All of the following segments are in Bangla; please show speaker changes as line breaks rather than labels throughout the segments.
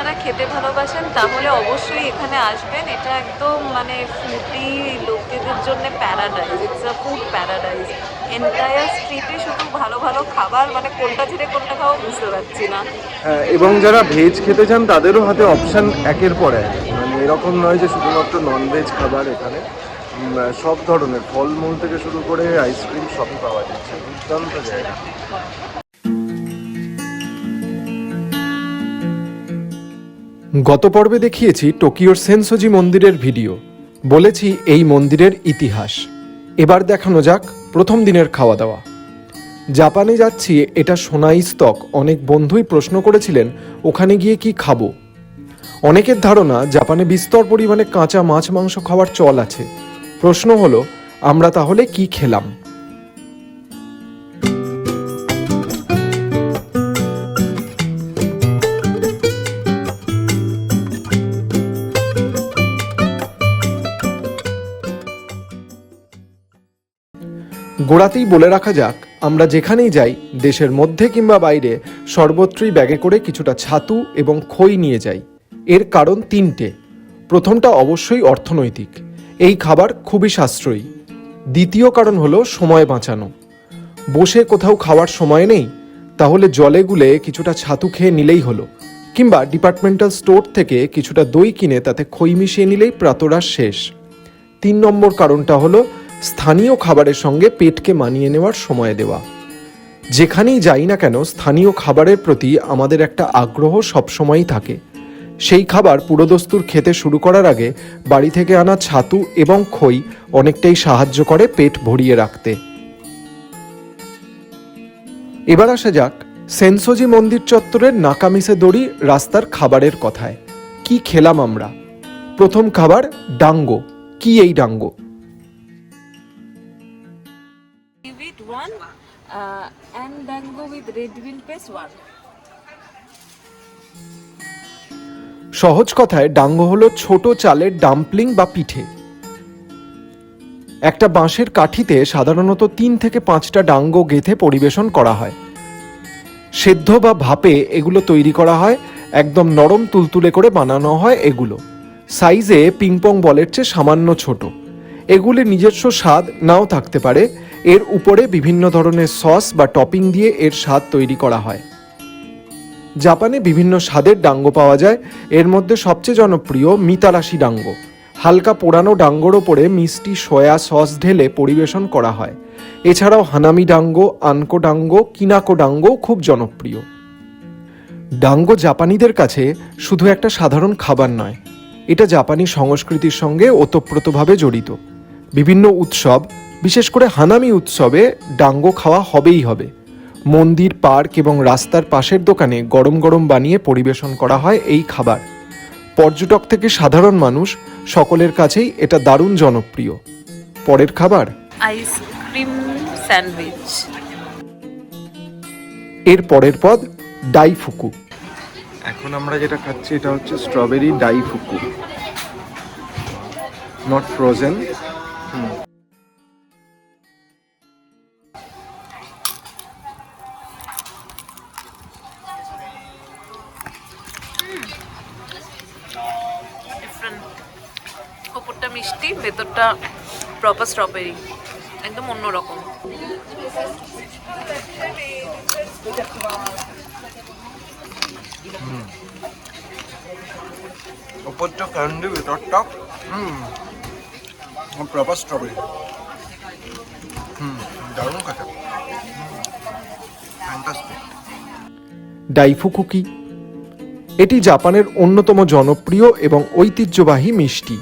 আপনারা খেতে ভালোবাসেন তাহলে অবশ্যই এখানে আসবেন। এটা একদম মানে ফুডি লোকেদের জন্য paradise it's a food paradise entire স্ট্রিটে শুধু ভালো ভালো খাবার মানে কোনটা ছেড়ে কোনটা খাব বুঝতে পারছি না।
হ্যাঁ, এবং যারা ভেজ খেতে চান তাদেরও হাতে অপশান একের পর এক। মানে এরকম নয় যে শুধুমাত্র নন ভেজ খাবার এখানে। সব ধরনের ফলমূল থেকে শুরু করে আইসক্রিম সবই পাওয়া যাচ্ছে। দুর্দান্ত জায়গা।
গত পর্বে দেখিয়েছি টোকিওর সেন্সোজি মন্দিরের ভিডিও। বলেছি এই মন্দিরের ইতিহাস। এবার দেখানো যাক প্রথম দিনের খাওয়া দাওয়া জাপানে যাচ্ছি, এটা সোনাই স্তক। অনেক বন্ধুই প্রশ্ন করেছিলেন, ওখানে গিয়ে কি খাব? অনেকের ধারণা, জাপানে বিস্তর পরিমাণে কাঁচা মাছ মাংস খাওয়ার চল আছে। প্রশ্ন হলো, আমরা তাহলে কি খেলাম? গোড়াতেই বলে রাখা যাক, আমরা যেখানেই যাই, দেশের মধ্যে কিংবা বাইরে, সর্বত্রই ব্যাগে করে কিছুটা ছাতু এবং খই নিয়ে যাই। এর কারণ তিনটে। প্রথমটা অবশ্যই অর্থনৈতিক। এই খাবার খুবই সাশ্রয়ী। দ্বিতীয় কারণ হলো সময় বাঁচানো। বসে কোথাও খাওয়ার সময় নেই, তাহলে জলে গুলে কিছুটা ছাতু খেয়ে নিলেই হলো, কিংবা ডিপার্টমেন্টাল স্টোর থেকে কিছুটা দই কিনে তাতে খই মিশিয়ে নিলেই প্রাতরাশ শেষ। তিন নম্বর কারণটা হলো স্থানীয় খাবারের সঙ্গে পেটকে মানিয়ে নেওয়ার সময় দেওয়া। যেখানেই যাই না কেন, স্থানীয় খাবারের প্রতি আমাদের একটা আগ্রহ সবসময়ই থাকে। সেই খাবার পুরোদস্তুর খেতে শুরু করার আগে বাড়ি থেকে আনা ছাতু এবং খই অনেকটাই সাহায্য করে পেট ভরিয়ে রাখতে। এবার আসা যাক সেন্সোজি মন্দির চত্বরের নাকামিসে দড়ি রাস্তার খাবারের কথায়। কি খেলাম আমরা? প্রথম খাবার ডাঙ্গো। কি এই dango?
One uh, and then go with red bean paste one.
সহজ কথায় ডাঙ্গো হলো ছোট চালের ডাম্পলিং বা পিঠে। একটা বাঁশের কাঠিতে সাধারণত তিন থেকে পাঁচটা ডাঙ্গো গেঁথে পরিবেশন করা হয়। সেদ্ধ বা ভাপে এগুলো তৈরি করা হয় একদম নরম তুলতুলে করে বানানো হয় এগুলো। সাইজে পিংপং বলের চেয়ে সামান্য ছোট। এগুলির নিজস্ব স্বাদ নাও থাকতে পারে এর উপরে বিভিন্ন ধরনের সস বা টপিং দিয়ে এর স্বাদ তৈরি করা হয়। জাপানে বিভিন্ন স্বাদের ডাঙ্গো পাওয়া যায়। এর মধ্যে সবচেয়ে জনপ্রিয় মিতারাশি ডাঙ্গো। হালকা পোড়ানো ডাঙ্গোর ওপরে মিষ্টি সয়া সস ঢেলে পরিবেশন করা হয়। এছাড়াও hanami dango, anko dango, kinako dango খুব জনপ্রিয়। ডাঙ্গো জাপানিদের কাছে শুধু একটা সাধারণ খাবার নয়, এটা জাপানি সংস্কৃতির সঙ্গে ওতপ্রোতভাবে জড়িত। বিভিন্ন উৎসব বিশেষ করে হানামি উৎসবে ডাঙ্গো খাওয়া হবেই হবে। মন্দির পার্ক এবং রাস্তার পাশের দোকানে গরম গরম বানিয়ে পরিবেশন করা হয় এই খাবার। পর্যটক থেকে সাধারণ মানুষ সকলের কাছেই এটা দারুণ জনপ্রিয়। পরের খাবার?
আইসক্রিম স্যান্ডউইচ
এর পরের পদ ডাইফুকু।
এখন আমরা যেটা খাচ্ছি এটা হচ্ছে strawberry die ফুকু not frozen
proper strawberry একদম অন্যরকম।
ওপরটা ক্যান্ডি ভিতরটা হুম। প্রপার স্ট্রবেরি হুম দারুণ খেতে। ফ্যান্টাস্টিক
ডাইফুকু কি এটি জাপানের অন্যতম জনপ্রিয় এবং ঐতিহ্যবাহী মিষ্টি।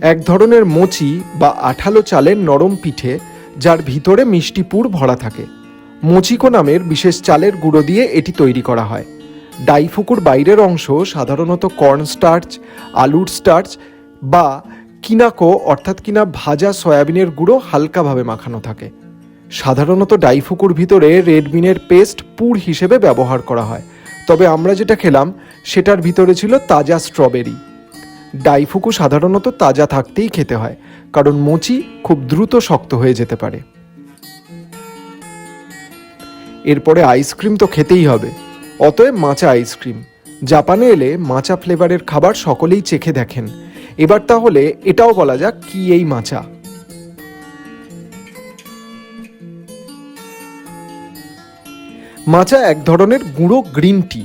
এক ধরনের মোচি বা আঠালো চালের নরম পিঠে, যার ভিতরে মিষ্টি পুর ভরা থাকে। মোচিকো নামের বিশেষ চালের গুঁড়ো দিয়ে এটি তৈরি করা হয়। ডাইফুকুর বাইরের অংশ সাধারণত কর্ন স্টার্চ, আলুর স্টার্চ বা কিনাকো অর্থাৎ কিনা ভাজা সয়াবিনের গুঁড়ো হালকাভাবে মাখানো থাকে। সাধারণত ডাইফুকুর ভিতরে রেডমিনের পেস্ট পুর হিসেবে ব্যবহার করা হয়। তবে আমরা যেটা খেলাম, সেটার ভিতরে ছিল তাজা স্ট্রবেরি। ডাইফুকু সাধারণত তাজা থাকতেই খেতে হয়, কারণ মোচি খুব দ্রুত শক্ত হয়ে যেতে পারে। এরপরে আইসক্রিম তো খেতেই হবে। অতএব মাচা আইসক্রিম। জাপানে এলে মাচা ফ্লেভারের খাবার সকলেই চেখে দেখেন। এবার তাহলে এটাও বলা যাক কি এই মাচা। মাচা এক ধরনের গুঁড়ো গ্রিন টি,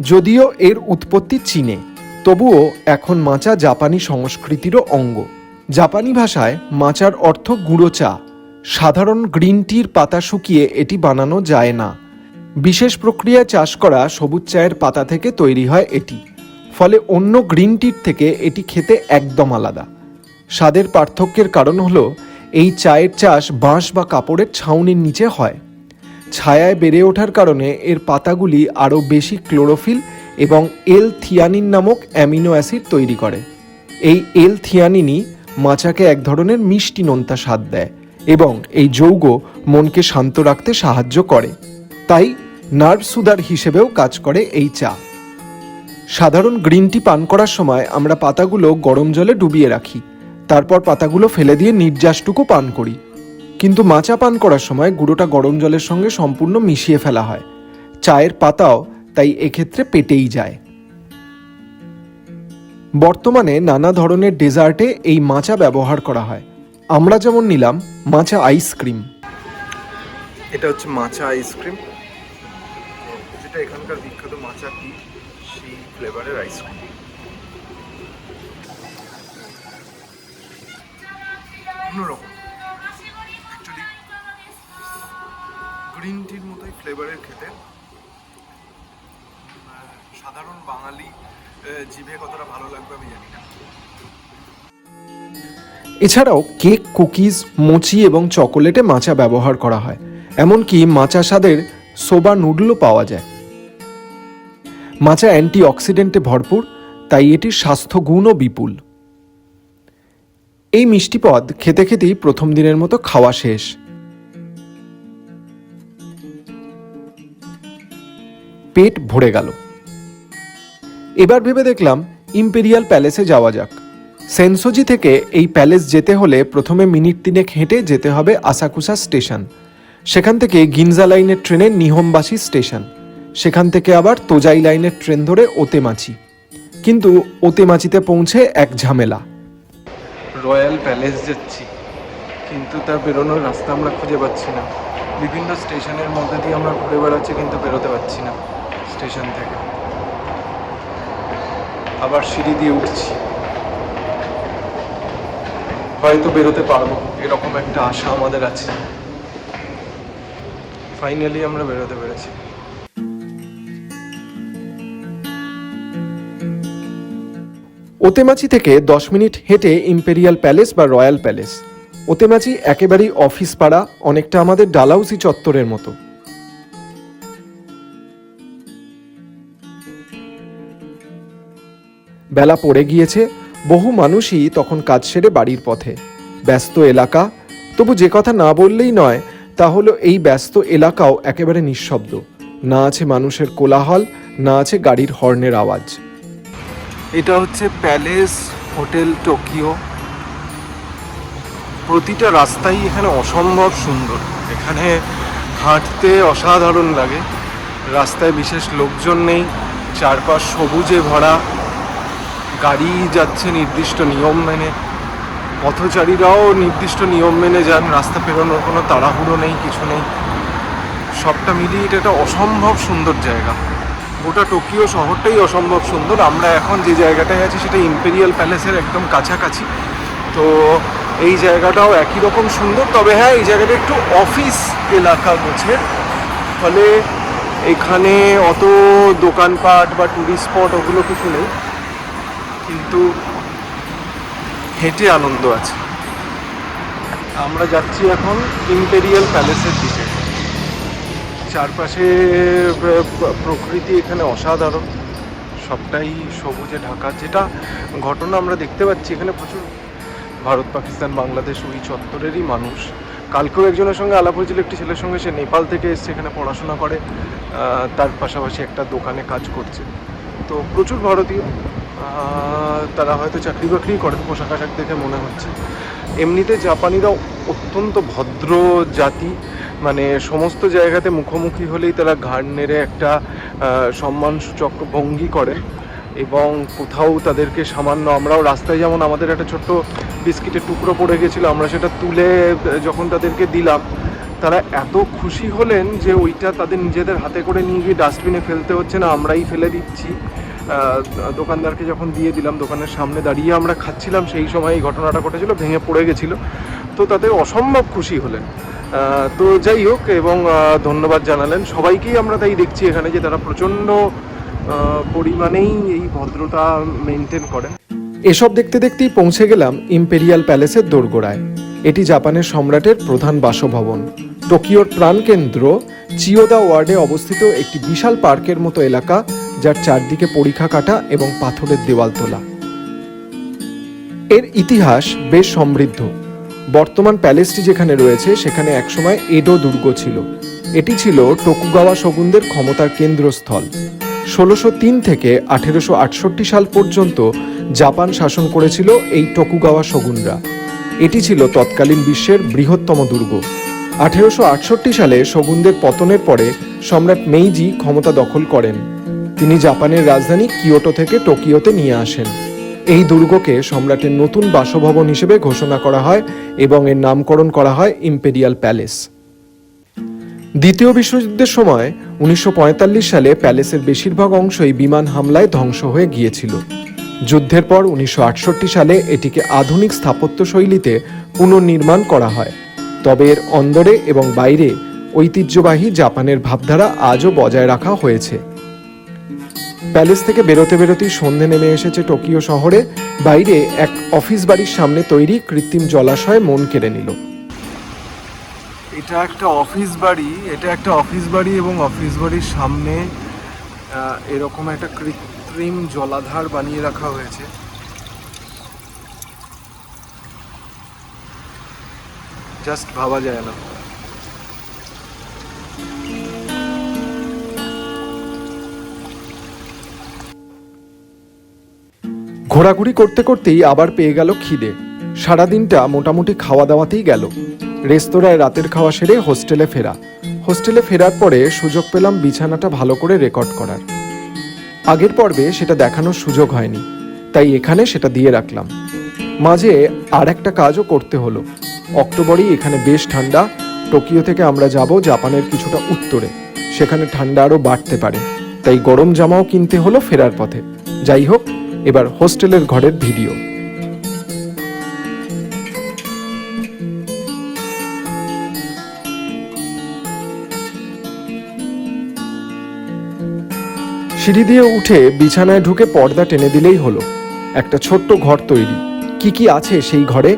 যদিও এর উৎপত্তি চীনে। তবুও এখন মাচা জাপানি সংস্কৃতিরও অঙ্গ। জাপানি ভাষায় মাচার অর্থ গুঁড়ো চা। সাধারণ গ্রিন টির পাতা শুকিয়ে এটি বানানো যায় না। বিশেষ প্রক্রিয়ায় চাষ করা সবুজ চায়ের পাতা থেকে তৈরি হয় এটি। ফলে অন্য গ্রিন টির থেকে এটি খেতে একদম আলাদা। স্বাদের পার্থক্যের কারণ হলো, এই চায়ের চাষ বাঁশ বা কাপড়ের ছাউনির নিচে হয়। ছায়ায় বেড়ে ওঠার কারণে এর পাতাগুলি আরও বেশি ক্লোরোফিল এবং এল থিয়ানিন নামক অ্যামিনো অ্যাসিড তৈরি করে। এই এল থিয়ানিনই মাচাকে এক ধরনের মিষ্টি নোনতা স্বাদ দেয় এবং এই যৌগ মনকে শান্ত রাখতে সাহায্য করে। তাই নার্ভ সুদার হিসেবেও কাজ করে এই চা। সাধারণ গ্রিন টি পান করার সময় আমরা পাতাগুলো গরম জলে ডুবিয়ে রাখি। তারপর পাতাগুলো ফেলে দিয়ে নির্যাসটুকু পান করি। কিন্তু মাচা পান করার সময় গুঁড়োটা গরম জলের সঙ্গে সম্পূর্ণ মিশিয়ে ফেলা হয়। চায়ের পাতাও তাই এক্ষেত্রে পেটেই যায়। বর্তমানে নানা ধরনের ডেজার্টে এই মাচা ব্যবহার করা হয়। আমরা যেমন নিলাম মাচা আইসক্রিম
এটা হচ্ছে মাচা আইসক্রিম যেটা এখানকার বিখ্যাত মাচা টি, সেই ফ্লেভারের আইসক্রিম অন্যরকম। গ্রিন টির মতোই ফ্লেভারের খেতে। সাধারণ বাঙালি জিভে কতটা ভালো লাগবে আমি জানি না।
এছাড়াও কেক, কুকিজ, মুচি এবং চকোলেটে মাচা ব্যবহার করা হয়। এমনকি মাচা স্বাদের সোবা নুডলও পাওয়া যায়। মাচা অ্যান্টি অক্সিডেন্টে ভরপুর, তাই এটির স্বাস্থ্য গুণও বিপুল। এই মিষ্টি পদ খেতে খেতেই প্রথম দিনের মতো খাওয়া শেষ। পেট ভরে গেল। এবার ভেবে দেখলাম ইম্পেরিয়াল প্যালেসে যাওয়া যাক। সেন্সোজি থেকে এই প্যালেস যেতে হলে প্রথমে মিনিট তিনেক হেঁটে যেতে হবে আসাকুসা স্টেশন। সেখান থেকে গিনজা লাইনের ট্রেনে নিহমবাসী স্টেশন। সেখান থেকে আবার তোজাই লাইনের ট্রেন ধরে ওতেমাচি। কিন্তু ওতেমাচিতে পৌঁছে এক ঝামেলা।
রয়্যাল প্যালেস যাচ্ছি, কিন্তু তার বেরোনোর রাস্তা আমরা খুঁজে পাচ্ছি না। বিভিন্ন স্টেশনের মধ্যে দিয়ে আমরা ঘুরে বেড়াচ্ছি, কিন্তু বেরোতে পারছি না স্টেশন থেকে। আবার সিঁড়ি দিয়ে উঠছি। হয়তো বেরোতে পারব, এরকম একটা আশা আমাদের আছে। ফাইনালি আমরা বেরোতে পেরেছি।
ওতেমাচি থেকে দশ মিনিট হেঁটে ইম্পেরিয়াল প্যালেস বা রয়্যাল প্যালেস ওতেমাচি একেবারেই অফিস পাড়া, অনেকটা আমাদের ডালাউসি চত্বরের মতো। বেলা পড়ে গিয়েছে, বহু মানুষই তখন কাজ সেরে বাড়ির পথে। ব্যস্ত এলাকা, তবু যে কথা না বললেই নয়, তা হলো এই ব্যস্ত এলাকাও একেবারে নিঃশব্দ। না আছে মানুষের কোলাহল, না আছে গাড়ির হর্নের আওয়াজ।
এটা হচ্ছে প্যালেস, হোটেল টোকিও। প্রতিটা রাস্তাই এখানে অসম্ভব সুন্দর। এখানে হাঁটতে অসাধারণ লাগে। রাস্তায় বিশেষ লোকজন নেই, চারপাশ সবুজে ভরা। গাড়ি যাচ্ছে নির্দিষ্ট নিয়ম মেনে। পথচারীরাও নির্দিষ্ট নিয়ম মেনে যান, রাস্তা পেরোনোর কোনো তাড়াহুড়ো নেই, কিছু নেই। সবটা মিলিয়ে এটা একটা অসম্ভব সুন্দর জায়গা। গোটা টোকিও শহরটাই অসম্ভব সুন্দর। আমরা এখন যে জায়গাটায় আছি সেটা ইম্পেরিয়াল প্যালেসের একদম কাছাকাছি। তো এই জায়গাটাও একই রকম সুন্দর। তবে হ্যাঁ এই জায়গাটা একটু অফিস এলাকা গোছের। ফলে এখানে অত দোকানপাট বা টুরিস্ট স্পট ওগুলো কিছু নেই। কিন্তু হেঁটে আনন্দ আছে। আমরা যাচ্ছি এখন ইম্পেরিয়াল প্যালেসের দিকে। চারপাশে প্র- প্র- প্রকৃতি এখানে অসাধারণ। সবটাই সবুজে ঢাকা। যেটা ঘটনা আমরা দেখতে পাচ্ছি, এখানে প্রচুর ভারত, পাকিস্তান, বাংলাদেশ ওই চত্বরেরই মানুষ। কালকেও একজনের সঙ্গে আলাপ হয়েছিল, একটি ছেলের সঙ্গে। সে নেপাল থেকে এসছে, এখানে পড়াশোনা করে। তার পাশাপাশি একটা দোকানে কাজ করছে। তো প্রচুর ভারতীয়। তারা হয়তো চাকরি বাকরি করে, পোশাক আশাক দেখে মনে হচ্ছে। এমনিতে জাপানিরা অত্যন্ত ভদ্র জাতি মানে সমস্ত জায়গাতে মুখোমুখি হলেই তারা ঘাড় নেড়ে একটা সম্মানসূচক ভঙ্গি করে এবং কোথাও তাদেরকে সামান্য, আমরাও রাস্তায় যেমন আমাদের একটা ছোট্ট বিস্কিটের টুকরো পড়ে গেছিল, আমরা সেটা তুলে যখন তাদেরকে দিলাম, তারা এত খুশি হলেন যে ওইটা তাদের নিজেদের হাতে করে নিয়ে গিয়ে ডাস্টবিনে ফেলতে হচ্ছে না, আমরাই ফেলে দিচ্ছি। দোকানদারকে যখন দিয়ে দিলাম, দোকানের সামনে দাঁড়িয়ে আমরা খাচ্ছিলাম, সেই সময় এই ঘটনাটা ঘটেছিল, ভেঙে পড়ে গেছিল। তো তাতে অসম্ভব খুশি হলেন। তো যাই হোক, এবং ধন্যবাদ জানালেন। সবাইকেই আমরা তাই দেখছি এখানে যে তারা প্রচণ্ড পরিমাণেই এই ভদ্রতা মেনটেন করেন।
এসব দেখতে দেখতেই পৌঁছে গেলাম ইম্পেরিয়াল প্যালেসের দোরগোড়ায়। এটি জাপানের সম্রাটের প্রধান বাসভবন। টোকিওর প্রাণকেন্দ্র চিওদা ওয়ার্ডে অবস্থিত একটি বিশাল পার্কের মতো এলাকা, যার চারদিকে পরীক্ষা কাটা এবং পাথরের দেওয়াল তোলা। এর ইতিহাস বেশ সমৃদ্ধ। বর্তমান প্যালেসটি যেখানে রয়েছে, সেখানে একসময় এডো দুর্গ ছিল। এটি ছিল টোকুগাওয়া শগুনদের ক্ষমতার কেন্দ্রস্থল। ষোলোশো তিন থেকে আঠেরোশো আটষট্টি সাল পর্যন্ত জাপান শাসন করেছিল এই টোকুগাওয়া শগুনরা। এটি ছিল তৎকালীন বিশ্বের বৃহত্তম দুর্গ। আঠেরোশো আটষট্টি সালে শগুনদের পতনের পরে সম্রাট মেইজি ক্ষমতা দখল করেন। তিনি জাপানের রাজধানী কিয়োটো থেকে টোকিওতে নিয়ে আসেন। এই দুর্গকে সম্রাটের নতুন বাসভবন হিসেবে ঘোষণা করা হয় এবং এর নামকরণ করা হয় ইম্পেরিয়াল প্যালেস। দ্বিতীয় বিশ্বযুদ্ধের সময় উনিশশো পঁয়তাল্লিশ সালে প্যালেসের বেশিরভাগ অংশই বিমান হামলায় ধ্বংস হয়ে গিয়েছিল। যুদ্ধের পর উনিশশো আটষট্টি সালে এটিকে আধুনিক স্থাপত্য শৈলীতে পুনর্নির্মাণ করা হয়। তবে এর অন্দরে এবং বাইরে ঐতিহ্যবাহী জাপানের ভাবধারা আজও বজায় রাখা হয়েছে। প্যালেস থেকে বেরোতে বেরোতেই সন্ধে নেমে এসেছে টোকিও শহরে। বাইরে এক অফিস বাড়ির সামনে তৈরি কৃত্রিম জলাশয় মন কেড়ে নিল।
এটা একটা অফিস বাড়ি, এটা একটা অফিস বাড়ি এবং অফিস বাড়ির সামনে এরকম একটা কৃত্রিম জলাধার বানিয়ে রাখা হয়েছে। জাস্ট ভাবা যায় না।
ঘোরাঘুরি করতে করতেই আবার পেয়ে গেল খিদে। সারাদিনটা মোটামুটি খাওয়া দাওয়াতেই গেল। রেস্তোরাঁয় রাতের খাওয়া সেরে হোস্টেলে ফেরা। হোস্টেলে ফেরার পরে সুযোগ পেলাম বিছানাটা ভালো করে রেকর্ড করার। আগের পর্বে সেটা দেখানোর সুযোগ হয়নি, তাই এখানে সেটা দিয়ে রাখলাম। মাঝে আর একটা কাজও করতে হলো। অক্টোবরেই এখানে বেশ ঠান্ডা। টোকিও থেকে আমরা যাব জাপানের কিছুটা উত্তরে। সেখানে ঠান্ডা আরও বাড়তে পারে। তাই গরম জামাও কিনতে হলো ফেরার পথে। যাই হোক, এবার হোস্টেলের ঘরের ভিডিও। সিঁড়ি দিয়ে উঠে বিছানায় ঢুকে পর্দা টেনে দিলেই হলো। একটা ছোট্ট ঘর তৈরি। কি কি আছে সেই ঘরে?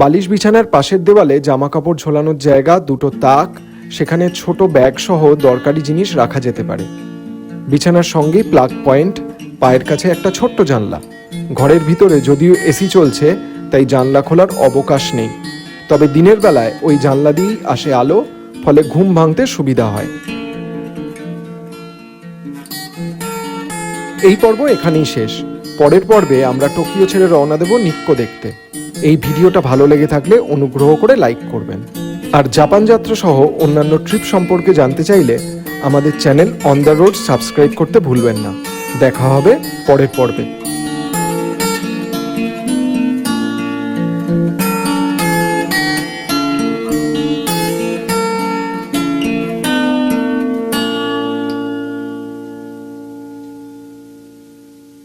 বালিশ বিছানার পাশের দেওয়ালে জামা কাপড় ঝোলানোর জায়গা, দুটো তাক, সেখানে ছোট ব্যাগ সহ দরকারি জিনিস রাখা যেতে পারে। বিছানার সঙ্গে প্লাগ পয়েন্ট, পায়ের কাছে একটা ছোট্ট জানলা। ঘরের ভিতরে যদিও এসি চলছে, তাই জানলা খোলার অবকাশ নেই। তবে দিনের বেলায় ওই জানলা দিয়েই আসে আলো, ফলে ঘুম ভাঙতে সুবিধা হয়। এই পর্ব এখানেই শেষ। পরের পর্বে আমরা টোকিও ছেড়ে রওনা দেব নিক্কো দেখতে। এই ভিডিওটা ভালো লেগে থাকলে অনুগ্রহ করে লাইক করবেন। আর জাপান যাত্রা সহ অন্যান্য ট্রিপ সম্পর্কে জানতে চাইলে আমাদের channel On the Road subscribe করতে ভুলবেন না। দেখা হবে পরের পর্বে।